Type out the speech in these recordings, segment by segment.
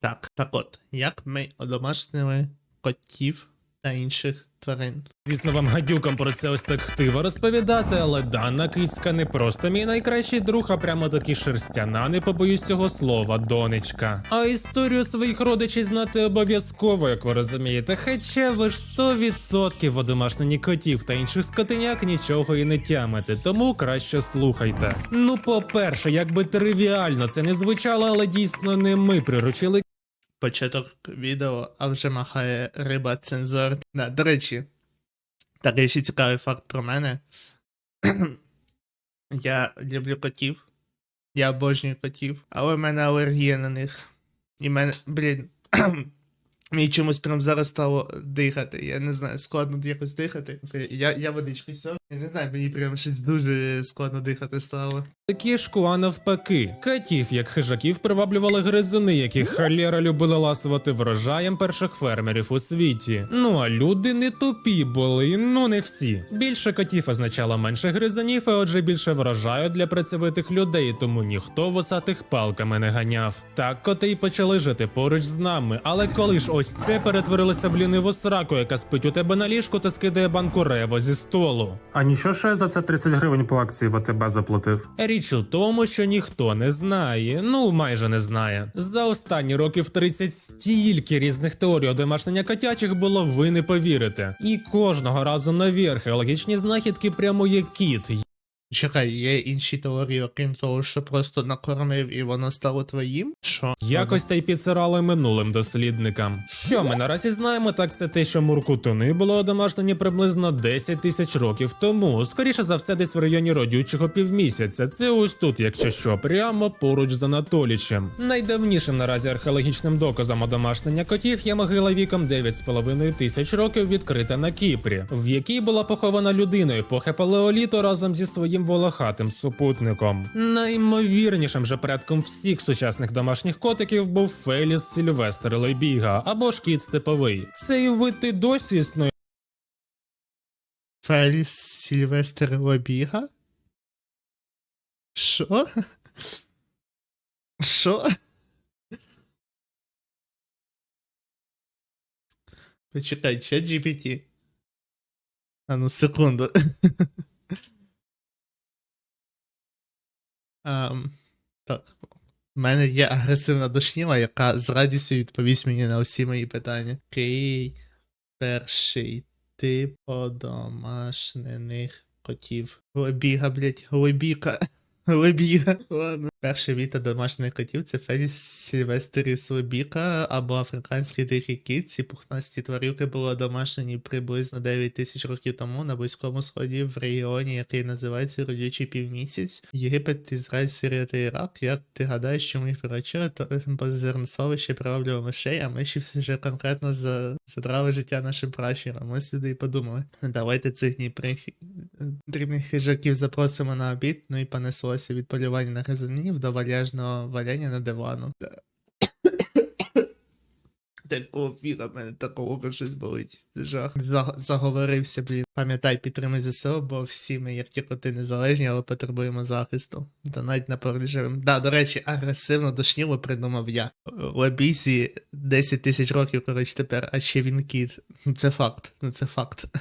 Так, так от, як ми одомашнили котів та інших тварин. Звісно, вам гадюкам про це ось так хтиво розповідати, але дана кицька не просто мій найкращий друг, а прямо таки шерстяна, не побоюсь цього слова, донечка. А історію своїх родичів знати обов'язково, як ви розумієте. Хоча ви ж 100% одомашнені котів та інших скотиняк нічого і не тямите, тому краще слухайте. Ну, по-перше, якби тривіально це не звучало, але дійсно не ми приручили Початок відео, а вже махає риба цензор. Да, до речі, такий ще цікавий факт про мене. Я люблю котів. Я обожнюю котів, але в мене алергія на них. І мене, блін, мені чомусь прям зараз стало дихати. Я не знаю, складно якось дихати. Я, я водички сьо. Я не знаю, мені прям щось дуже складно дихати стало. Кішку, а навпаки, котів, як хижаків, приваблювали гризуни, які халєра любили ласувати врожаєм перших фермерів у світі. Ну а люди не тупі були, ну не всі. Більше котів означало менше гризунів, а отже більше врожаю для працьовитих людей, тому ніхто вусатих палками не ганяв. Так коти й почали жити поруч з нами. Але коли ж ось це перетворилося в ліниву сраку, яка спить у тебе на ліжку та скидає банку рево зі столу. А нічого, що я за це 30 гривень по акції в АТБ заплатив. Річ у тому, що ніхто не знає, ну майже не знає. За останні років 30 стільки різних теорій одомашнення котячих було, ви не повірите. І кожного разу нові археологічні знахідки прямо є кіт. Чекай, є інші теорії, окрім того, що просто накормив і воно стало твоїм? Що? Якось та й підсирали минулим дослідникам. Що ми наразі знаємо, так це те, що муркутуни були одомашнені приблизно 10 тисяч років тому. Скоріше за все, десь в районі родючого півмісяця. Це ось тут, якщо що, прямо поруч з Анатолічем. Найдавнішим наразі археологічним доказом одомашнення котів є могила віком 9,5 тисяч років, відкрита на Кіпрі, в якій була похована людина епохи палеоліту разом зі своїм волохатим супутником. Наймовірнішим же предком всіх сучасних домашніх котиків був Феліс Сільвестр Лебіга або ж кіт степовий. Цей вид і досі існує. Феліс Сільвестр Лобіга? Що? Що? Почекай, че GPT? А ну, секунду. Ам, так. У мене є агресивна душніва, яка з радістю відповість мені на усі мої питання. Кий, Перший тип одомашнених котів. Глебіга, блять, глебіка. Глебіга. Ладно. Перший вид домашніх котів це Феліс Сільвестеріс Лебіка або африканський дикий кіт. Ці пухнасті тварюки були домашні приблизно 9 тисяч років тому на Близькому Сході в регіоні, який називається Родючий півмісяць. Єгипет, Ізраїль, Сирія та Ірак. Як ти гадаєш, чому їх приручили, то зерносовище приваблювало мишей, а миші все ж конкретно за... задрали життя нашим пращурам. Ми сюди і подумали. Давайте цих дніприх дрібних хижаків запросимо на обід, ну і понеслося від полювання на гризунів до валяжного валяння на дивану. Такого фіга, в мене такого щось болить. Це жах. Заговорився, блін. Пам'ятай, підтримуй ЗСУ, бо всі ми, як ті коти, незалежні, але потребуємо захисту. Та навіть на переживем. Да, до речі, агресивно дошніло придумав я. Лабісі 10 тисяч років, коротше, тепер, а ще він кіт. Ну це факт. Ну це факт.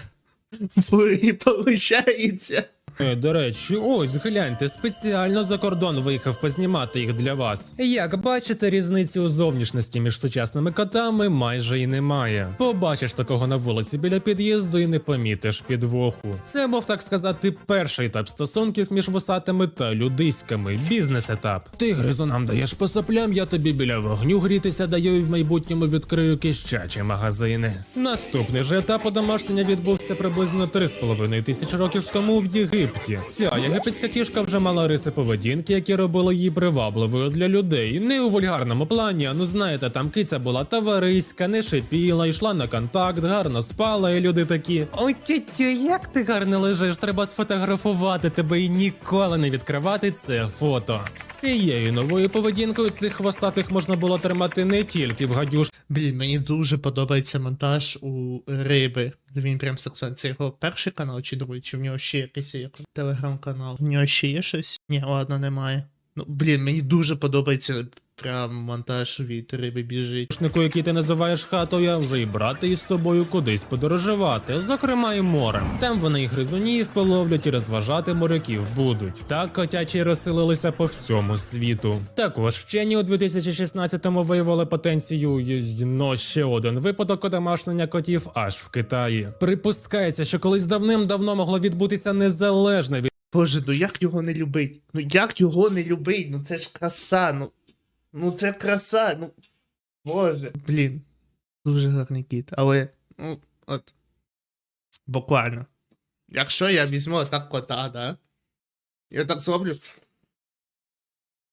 Е, До речі, ось гляньте, спеціально за кордон виїхав познімати їх для вас. Як бачите, різниці у зовнішності між сучасними котами майже і немає. Побачиш такого на вулиці біля під'їзду і не помітиш підвоху. Це був так сказати перший етап стосунків між вусатими та людиськами. Бізнес-етап. Ти гризунам даєш по соплям, я тобі біля вогню грітися даю і в майбутньому відкрию кищачі магазини. Наступний же етап одомашнення відбувся приблизно 3,5 тисяч років тому в Єгипті. Ця єгипетська кішка вже мала риси поведінки, які робили її привабливою для людей. Не у вульгарному плані, а ну знаєте, там киця була товариська, не шипіла, йшла на контакт, гарно спала, і люди такі. Ой, тютю, як ти гарно лежиш, треба сфотографувати тебе і ніколи не відкривати це фото. З цією новою поведінкою цих хвостатих можна було тримати не тільки в гадюш. Блін, мені дуже подобається монтаж у риби. Він прям сексуальний. Це його перший канал чи другий, чи в нього ще якийсь є телеграм-канал? В нього ще є щось? Ні, ладно, немає. Ну, блін, мені дуже подобається прям монтаж від риби біжить. Шнику, який ти називаєш хатою, вже й брати із собою кудись подорожувати, зокрема і морем. Там вони і гризунів половлять і розважати моряків будуть. Так котячі розселилися по всьому світу. Також вчені у 2016-му виявили потенцію но ще один випадок одомашнення котів аж в Китаї. Припускається, що колись давним-давно могло відбутися незалежне від Боже, ну як його не любить? Ну як його не любить? Ну це ж краса, ну. Ну це краса, ну. Боже. Блін. Дуже гарний кіт, але. Ну, от. Буквально. Якщо я візьму так кота, да? Я так зроблю.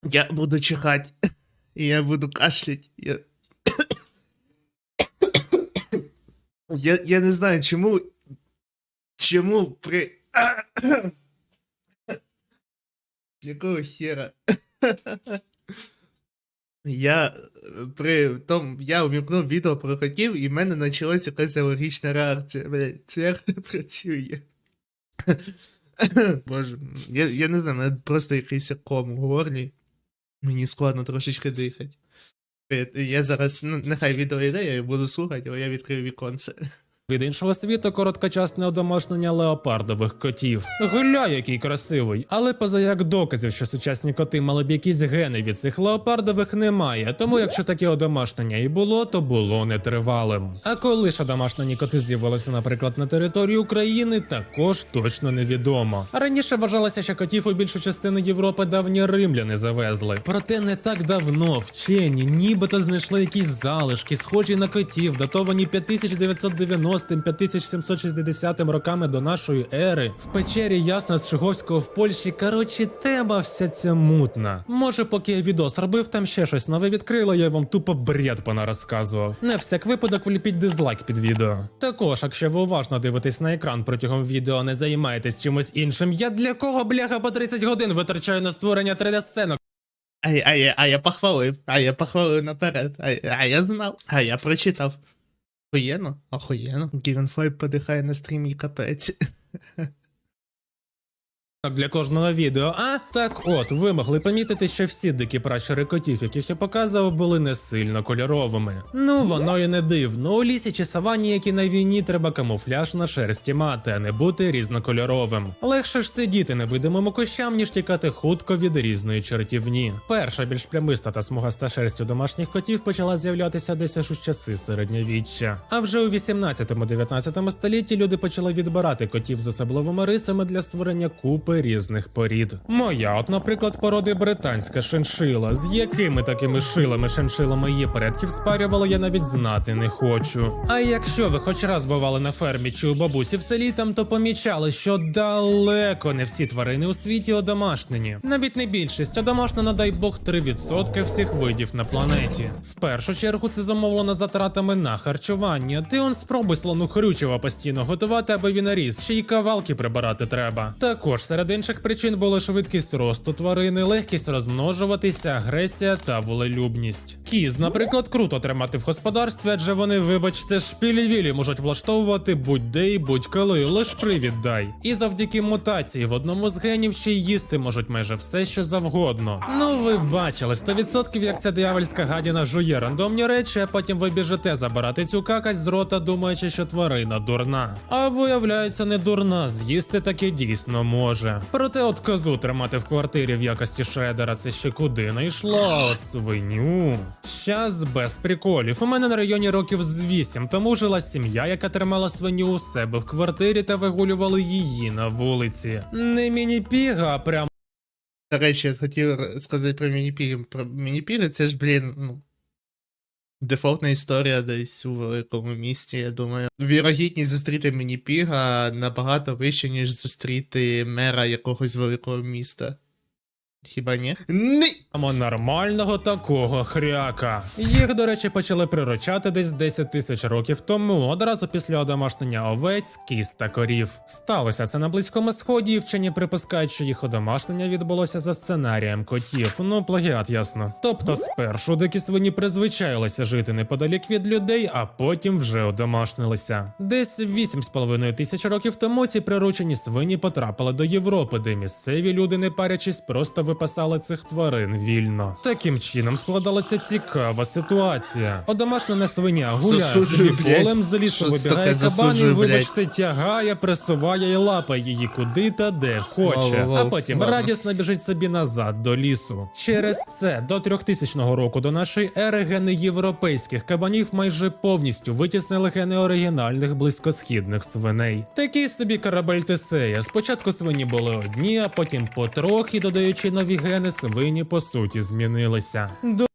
Я буду чихати. І я буду кашлять. Я... я, я не знаю, чому. Чому при. Якого хера? Я при тому, я увімкнув відео про котів, і в мене почалася якась алергічна реакція. Блять, це працює. Боже, я, я не знаю, мене просто якийсь ком у горлі. Мені складно трошечки дихати. Е, Я зараз, ну, нехай відео йде, я буду слухати, але я відкрию віконце. Від іншого світу короткочасне одомашнення леопардових котів. Гля, який красивий, але поза як доказів, що сучасні коти мали б якісь гени від цих леопардових немає. Тому якщо таке одомашнення і було, то було нетривалим. А коли ж одомашнені коти з'явилися, наприклад, на території України, також точно невідомо. Раніше вважалося, що котів у більшу частину Європи давні римляни завезли. Проте не так давно вчені нібито знайшли якісь залишки, схожі на котів, датовані 5990 5760 роками до нашої ери. В печері Ясна з Чиговського в Польщі. Коротше, тема вся ця мутна. Може, поки я відос робив, там ще щось нове відкрило, я вам тупо бред понарозказував. На всяк випадок вліпіть дизлайк під відео. Також, якщо ви уважно дивитесь на екран протягом відео, не займаєтесь чимось іншим. Я для кого бляха по 30 годин витрачаю на створення 3D-сценок? А, я- а, я, а я похвалив, а я похвалив наперед, а, а я знав, а я прочитав. Охуєнно? Охуєнно. Гівенфайп подихає на стрімі капець. Для кожного відео. А так, от ви могли помітити, що всі дикі пращури котів, яких я показував, були не сильно кольоровими. Ну воно і не дивно. У лісі чи савані, як і на війні, треба камуфляж на шерсті мати, а не бути різнокольоровим. Легше ж сидіти невидимим кущам, ніж тікати хутко від різної чертівні. Перша більш прямиста та смугаста шерсть у домашніх котів почала з'являтися десь аж у часи середньовіччя. А вже у 18-19 столітті люди почали відбирати котів з особливими рисами для створення купи різних порід. Моя, от, наприклад, породи британська шиншила, з якими такими шилами шиншилами її предків спарювало, я навіть знати не хочу. А якщо ви хоч раз бували на фермі чи у бабусі в селі, там то помічали, що далеко не всі тварини у світі одомашнені. Навіть не більшість, а домашна, дай Бог, 3% всіх видів на планеті. В першу чергу це замовлено затратами на харчування. Ти он спробуй слону хрючева постійно готувати, аби він ріс, ще й кавалки прибирати треба. Також серед інших причин були швидкість росту тварини, легкість розмножуватися, агресія та волелюбність. Кіз, наприклад, круто тримати в господарстві, адже вони, вибачте, шпілі-вілі можуть влаштовувати будь-де і будь-коли, лиш привід дай. І завдяки мутації в одному з генів ще й їсти можуть майже все, що завгодно. Ну ви бачили 100% як ця диявольська гадіна жує рандомні речі, а потім ви біжите забирати цю какась з рота, думаючи, що тварина дурна. А виявляється, не дурна, з'їсти таке дійсно може. Проте от козу тримати в квартирі в якості шредера це ще куди не йшло, от свиню. Щас без приколів. У мене на районі років з 8, тому жила сім'я, яка тримала свиню у себе в квартирі та вигулювали її на вулиці. Не міні-піга, а прям. До речі, я хотів сказати про мініпіри. Про мініпіри це ж, блін, ну. Дефолтна історія десь у великому місті, я думаю. Вірогідність зустріти мені піга набагато вища, ніж зустріти мера якогось великого міста. Хіба ні? Ні! Мамо нормального такого хряка. Їх, до речі, почали приручати десь 10 тисяч років тому, одразу після одомашнення овець, кіз та корів. Сталося це на близькому сході, і вчені припускають, що їх одомашнення відбулося за сценарієм котів. Ну, плагіат, ясно. Тобто, спершу дикі свині призвичаїлися жити неподалік від людей, а потім вже одомашнилися. Десь 8,5 тисяч років тому ці приручені свині потрапили до Європи, де місцеві люди, не парячись, просто випасали цих тварин вільно. Таким чином складалася цікава ситуація. Одомашнена свиня гуляє собі полем, з лісу вибігає кабан і, вибачте, тягає, пресуває і лапає її куди та де хоче, Воу-воу-воу. а потім Ладно. радісно біжить собі назад до лісу. Через це до 3000 року до нашої ери гени європейських кабанів майже повністю витіснили гени оригінальних близькосхідних свиней. Такий собі корабель Тесея. Спочатку свині були одні, а потім потрохи, додаючи нові гени, свині по суті змінилися. До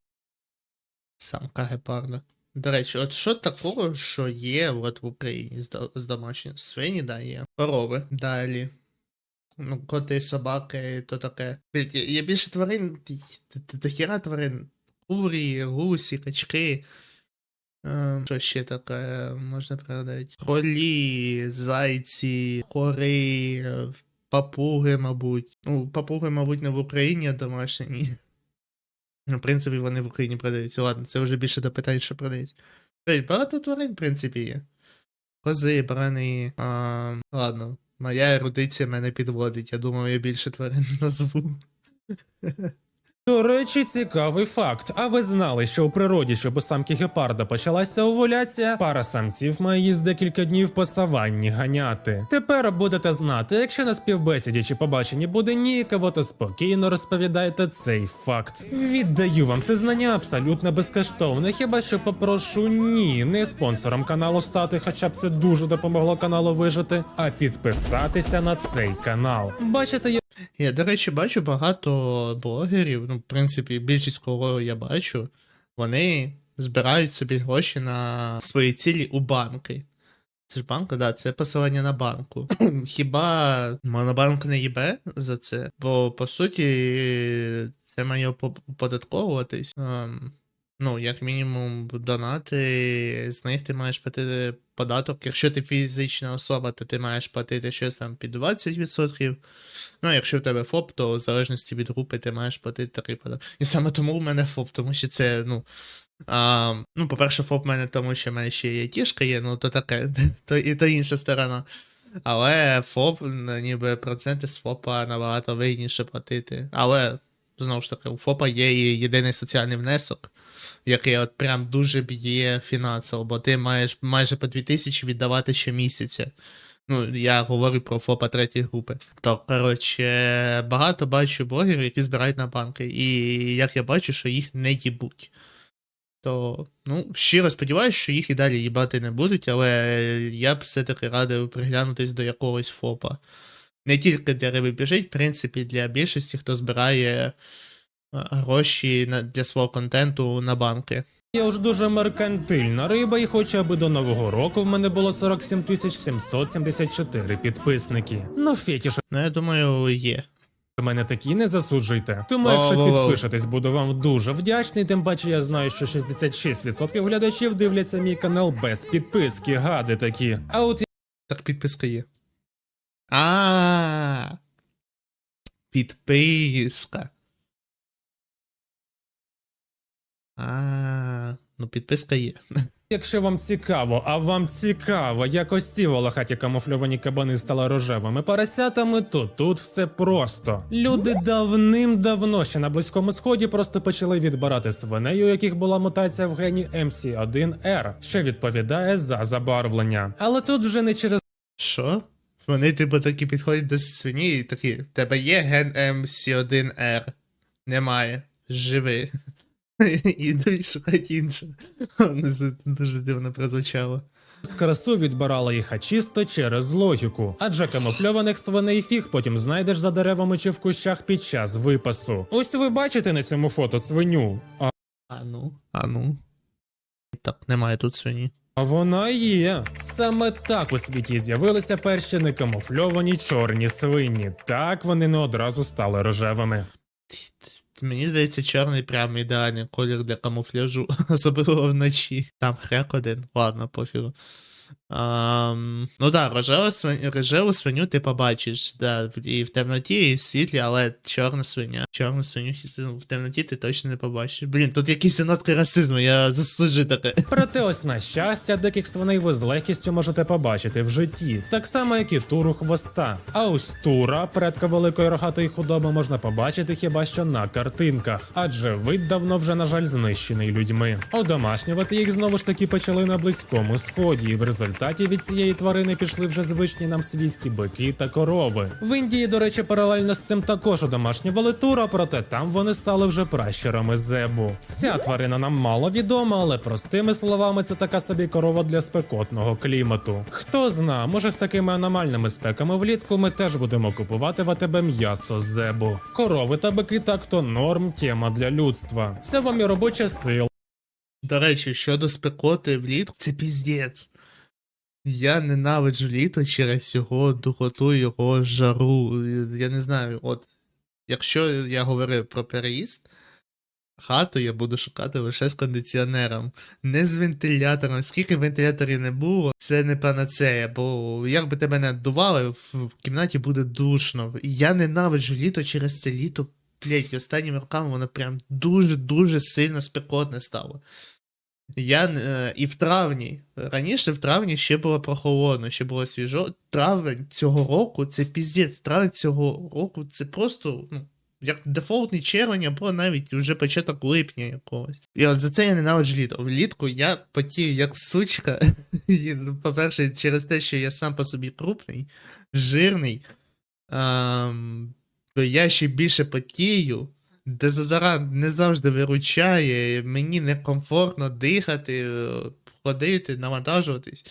Самка гепарда. До речі, от що такого, що є от в Україні з, до- з домашніх свині, да, є. Корови. Далі. Ну, коти, собаки, то таке. Є, більше тварин, до хіра тварин. Курі, гусі, качки. Е, що ще таке можна пригадати? Кролі, зайці, хори, папуги, мабуть. Ну, папуги, мабуть, не в Україні, а домашні. Ну, в принципі, вони в Україні продаються. Ладно, це вже більше до питань, що продають. Тобто, багато тварин, в принципі, є. Кози, барани. А, ладно, моя ерудиція мене підводить. Я думав, я більше тварин назву. До речі, цікавий факт. А ви знали, що у природі, щоб у самки гепарда почалася овуляція, пара самців має її з декілька днів по саванні ганяти. Тепер будете знати, якщо на співбесіді чи побаченні буде ніяково, то спокійно розповідайте цей факт. Віддаю вам це знання абсолютно безкоштовне. Хіба що попрошу ні, не спонсором каналу стати, хоча б це дуже допомогло каналу вижити, а підписатися на цей канал. Бачите, я Я, до речі, бачу багато блогерів, ну, в принципі, більшість кого я бачу, вони збирають собі гроші на свої цілі у банки. Це ж банка, да, це посилання на банку. Хіба монобанк не їбе за це? Бо по суті це має оподатковуватись. Ем, ну, як мінімум, донати, з них ти маєш платити податок. Якщо ти фізична особа, то ти маєш платити щось там під 20%. Ну, а якщо в тебе ФОП, то в залежності від групи ти маєш платити такий податок. І саме тому в мене ФОП, тому що це, ну. А, ну, по-перше, ФОП в мене, тому що в мене ще є тішка є, ну то таке, то, і то інша сторона. Але ФОП, ну, ніби проценти з ФОПа набагато вигідніше платити. Але, знову ж таки, у ФОПа є і єдиний соціальний внесок, який от прям дуже б'є фінансово, бо ти маєш майже по 2000 віддавати щомісяця. Ну, я говорю про ФОПа третьої групи. То, коротше, багато бачу блогерів, які збирають на банки. І як я бачу, що їх не їбуть. То, ну, щиро сподіваюся, що їх і далі їбати не будуть, але я б все-таки радив приглянутись до якогось ФОПа. Не тільки для риби біжить, в принципі, для більшості, хто збирає гроші на, для свого контенту на банки. Я ж дуже меркантильна риба, і хоч аби до нового року в мене було 47 тисяч 774 підписники. Ну, фетіш Ну, я думаю, є. у мене такі не засуджуйте. Тому, якщо Воу-воу-воу. підпишетесь, буду вам дуже вдячний. Тим паче я знаю, що 66% глядачів дивляться мій канал без підписки, гади такі. А от Так підписка є. А. Підписка. А, ну підписка є. Якщо вам цікаво, а вам цікаво, як ось ці волохаті камуфльовані кабани стали рожевими поросятами, то тут все просто. Люди давним-давно ще на близькому сході просто почали відбирати свиней, у яких була мутація в гені MC1R, що відповідає за забарвлення. Але тут вже не через Що? Вони, типу, такі підходять до свині і такі. Тебе є ген MC1R? Немає. Живи. І шукати інше. Це дуже дивно прозвучало. красу відбирали їх чисто через логіку. Адже камуфльованих свиней фіг потім знайдеш за деревами чи в кущах під час випасу. Ось ви бачите на цьому фото свиню. А А ну, а ну. Так, немає тут свині. А вона є. Саме так у світі з'явилися перші некамуфльовані чорні свині. Так вони не одразу стали рожевими. Мені здається, чорний прям ідеальний колір для камуфляжу, особливо вночі. Там хрек один, ладно, пофігу. Ам, ну так, рожеву, свиню, рожеву свиню ти побачиш, да, і в темноті, і в світлі, але чорна свиня. Чорну свиню ну, в темноті ти точно не побачиш. Блін, тут якісь нотки расизму, я засуджую таке. Проте ось на щастя, диких свиней ви з легкістю можете побачити в житті, так само як і туру хвоста. А ось тура, предка великої рогатої худоби, можна побачити хіба що на картинках, адже вид давно вже, на жаль, знищений людьми. Одомашнювати їх знову ж таки почали на близькому сході, і в результаті від цієї тварини пішли вже звичні нам свійські бики та корови. В Індії, до речі, паралельно з цим також одомашнювали тура, проте там вони стали вже пращурами зебу. Ця тварина нам мало відома, але простими словами, це така собі корова для спекотного клімату. Хто зна, може з такими аномальними спеками влітку ми теж будемо купувати в АТБ м'ясо зебу. Корови та бики так то норм тема для людства. Це вам і робоча сила. До речі, щодо спекоти влітку, це піздець. Я ненавиджу літо через його духоту, його жару. Я не знаю, от. Якщо я говорив про переїзд, хату я буду шукати лише з кондиціонером, не з вентилятором. Скільки вентиляторів не було, це не панацея, бо як би тебе не дували, в кімнаті буде душно. Я ненавиджу літо через це літо. Блять, останніми роками воно прям дуже-дуже сильно спекотне стало. Я е, і в травні. Раніше в травні ще було прохолодно, ще було свіжо. Травень цього року це піздець. Травень цього року це просто ну, як дефолтний червень або навіть вже початок липня якогось. І от за це я ненавиджу літо. Влітку я потію як сучка. Ну, По-перше, через те, що я сам по собі крупний, жирний. То я ще більше потію. Дезодорант не завжди виручає, мені некомфортно дихати, е, ходити, навантажуватись.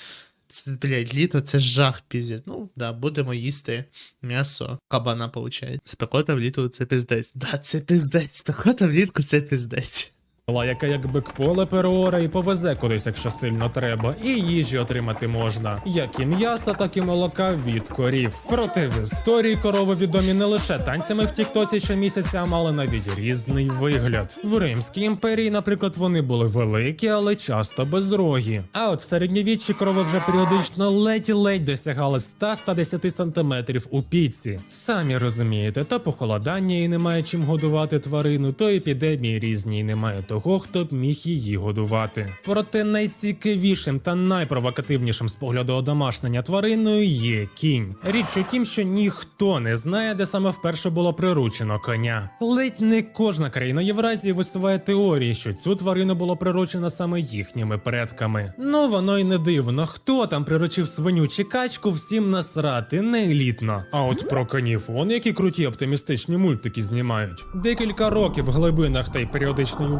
Це, блядь, літо це жах піздець. Ну, да, будемо їсти м'ясо кабана, получається. Спекота влітку це пиздець. Да, це піздець, Спекота влітку це пиздець. Яка як бик поле переоре і повезе кудись, якщо сильно треба, і їжі отримати можна, як і м'яса, так і молока від корів. Проте в історії корови відомі не лише танцями в Тіктоці щомісяця, а мали навіть різний вигляд. В Римській імперії, наприклад, вони були великі, але часто безрогі. А от в середньовіччі корови вже періодично ледь-ледь досягали 100-110 сантиметрів у піці. Самі розумієте, то похолодання і немає чим годувати тварину, то епідемії різні і немає того, хто б міг її годувати. Проте найцікавішим та найпровокативнішим з погляду одомашнення твариною є кінь. Річ у тім, що ніхто не знає, де саме вперше було приручено коня. Ледь не кожна країна Євразії висуває теорії, що цю тварину було приручено саме їхніми предками. Ну воно й не дивно, хто там приручив свиню чи качку, всім насрати, не елітно. А от про конів, он які круті оптимістичні мультики знімають. Декілька років в глибинах та й періодично у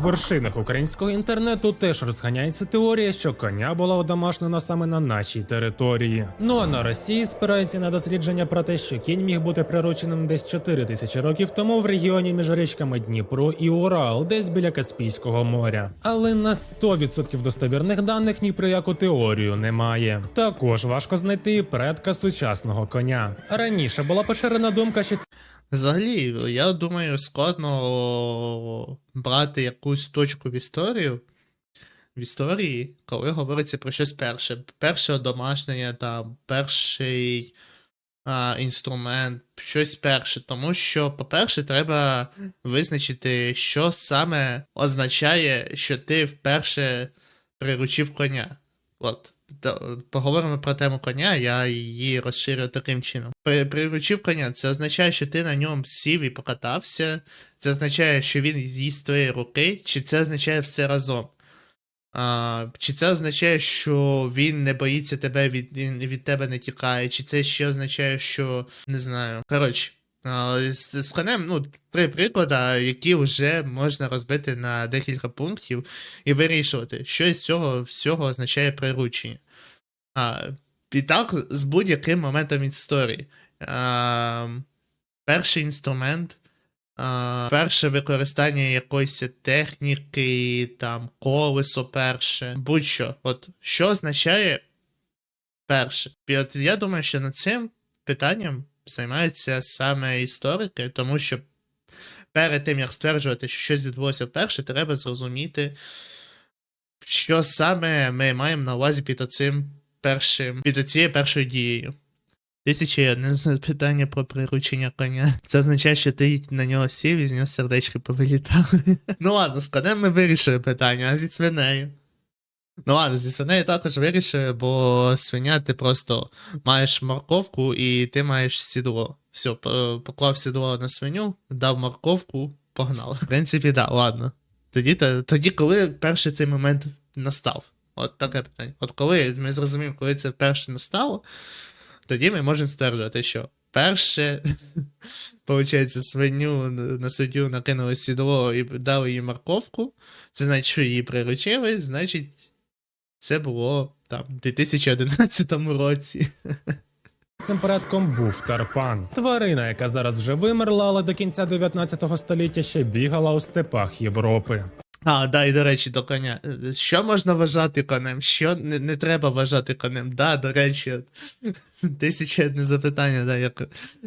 українського інтернету теж розганяється теорія, що коня була одомашнена саме на нашій території. Ну а на Росії спирається на дослідження про те, що кінь міг бути прирученим десь 4 тисячі років тому в регіоні між річками Дніпро і Урал, десь біля Каспійського моря. Але на 100% достовірних даних ні про яку теорію немає. Також важко знайти предка сучасного коня. Раніше була поширена думка, що Взагалі, я думаю, складно брати якусь точку в історію. В історії, коли говориться про щось перше. Перше домашнє, там, перший а, інструмент, щось перше. Тому що, по-перше, треба визначити, що саме означає, що ти вперше приручив коня. От. Поговоримо про тему коня, я її розширю таким чином. Приручив коня, це означає, що ти на ньому сів і покатався. Це означає, що він їсть з твоєї руки, чи це означає все разом. А, чи це означає, що він не боїться тебе, від, від тебе не тікає, чи це ще означає, що не знаю. Коротше, з, конем, ну, три приклади, які вже можна розбити на декілька пунктів і вирішувати, що з цього всього означає приручення. А, і так з будь-яким моментом історії. А, перший інструмент, а, перше використання якоїсь техніки, там, колесо перше, будь-що. От що означає перше? І от я думаю, що над цим питанням займаються саме історики, тому що перед тим, як стверджувати, що щось відбулося вперше, треба зрозуміти, що саме ми маємо на увазі під оцим першим під цією першою дією. Тисяча і одне запитання про приручення коня. Це означає, що ти на нього сів і з нього сердечки повилітали. ну ладно, з ми вирішили питання, а зі свинею. Ну ладно, зі свинею також вирішили, бо свиня ти просто маєш морковку і ти маєш сідло. Все, поклав сідло на свиню, дав морковку, погнав. В принципі, да, ладно. Тоді, тоді, коли перший цей момент настав. От таке питання. От коли ми зрозуміємо, коли це перше настало, тоді ми можемо стверджувати, що перше, виходить, свиню на суддю накинули сідло і дали їй морковку. Це значить, що її приручили, значить, це було там в 2011 році. Цим предком був Тарпан, тварина, яка зараз вже вимерла, але до кінця 19 століття ще бігала у степах Європи. А, да, і до речі, до коня. Е, Що можна вважати конем? Що не, не треба вважати конем? Да, до речі, тисяча одне запитання, да, як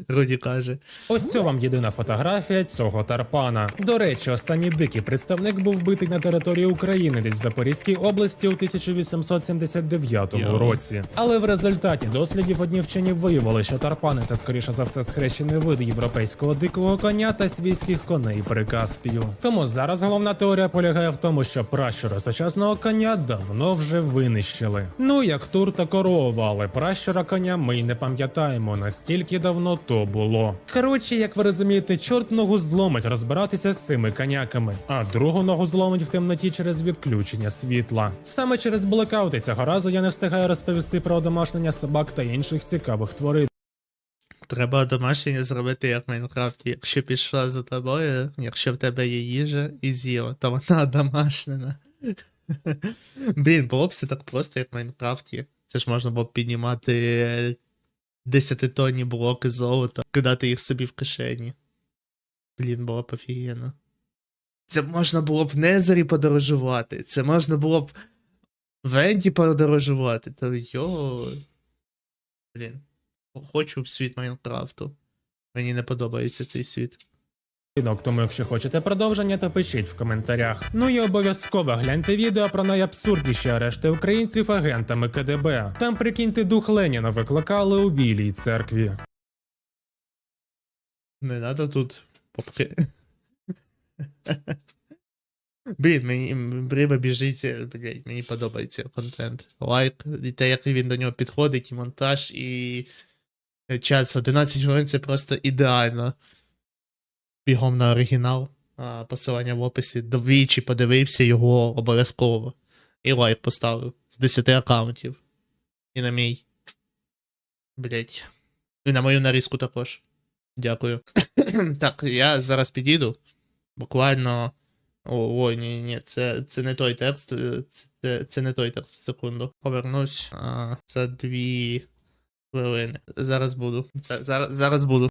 Руді каже. Ось це вам єдина фотографія цього тарпана. До речі, останній дикий представник був вбитий на території України, десь в Запорізькій області у 1879 Йо. році. Але в результаті дослідів одні вчені виявили, що тарпани це скоріше за все схрещений вид європейського дикого коня та свійських коней Прикаспію. Тому зараз головна теорія полягає в тому, що пращура сучасного коня давно вже винищили. Ну як тур та корова, але пращура коня ми й не пам'ятаємо настільки давно то було. Коротше, як ви розумієте, чорт ногу зломить розбиратися з цими коняками, а другу ногу зломить в темноті через відключення світла. Саме через блекаути цього разу я не встигаю розповісти про домашнення собак та інших цікавих тварин. Треба домашнє зробити як в Майнкрафті. Якщо пішла за тобою, якщо в тебе є їжа і з'їла, то вона домашнена. Блін, було б все так просто, як в Майнкрафті. Це ж можна було б піднімати десятитонні блоки золота, кидати їх собі в кишені. Блін, було б офігенно. Це можна було б в Незері подорожувати. Це можна було б в Енді подорожувати. То йо. Блін. Хочу в світ Майнкрафту. Мені не подобається цей світ. Тому якщо хочете продовження, то пишіть в коментарях. Ну і обов'язково гляньте відео про найабсурдніші арешти українців агентами КДБ. Там прикиньте дух Леніна викликали у білій церкві. Не надо тут попки. Блін, мені Бриба біжить, блядь, мені подобається контент. Лайк, і те, як він до нього підходить, і монтаж, і час 11 хвилин це просто ідеально. Бігом на оригінал. Посилання в описі. Двічі подивився його обов'язково. І лайк поставив з 10 аккаунтів. І на мій. Блять. І на мою нарізку також. Дякую. так, я зараз підійду. Буквально. Ой, ні, ні, це, це не той текст. е, Це, це, не той текст. Секунду. Повернусь. А, це дві хвилини. Зараз буду. Зараз, зараз буду.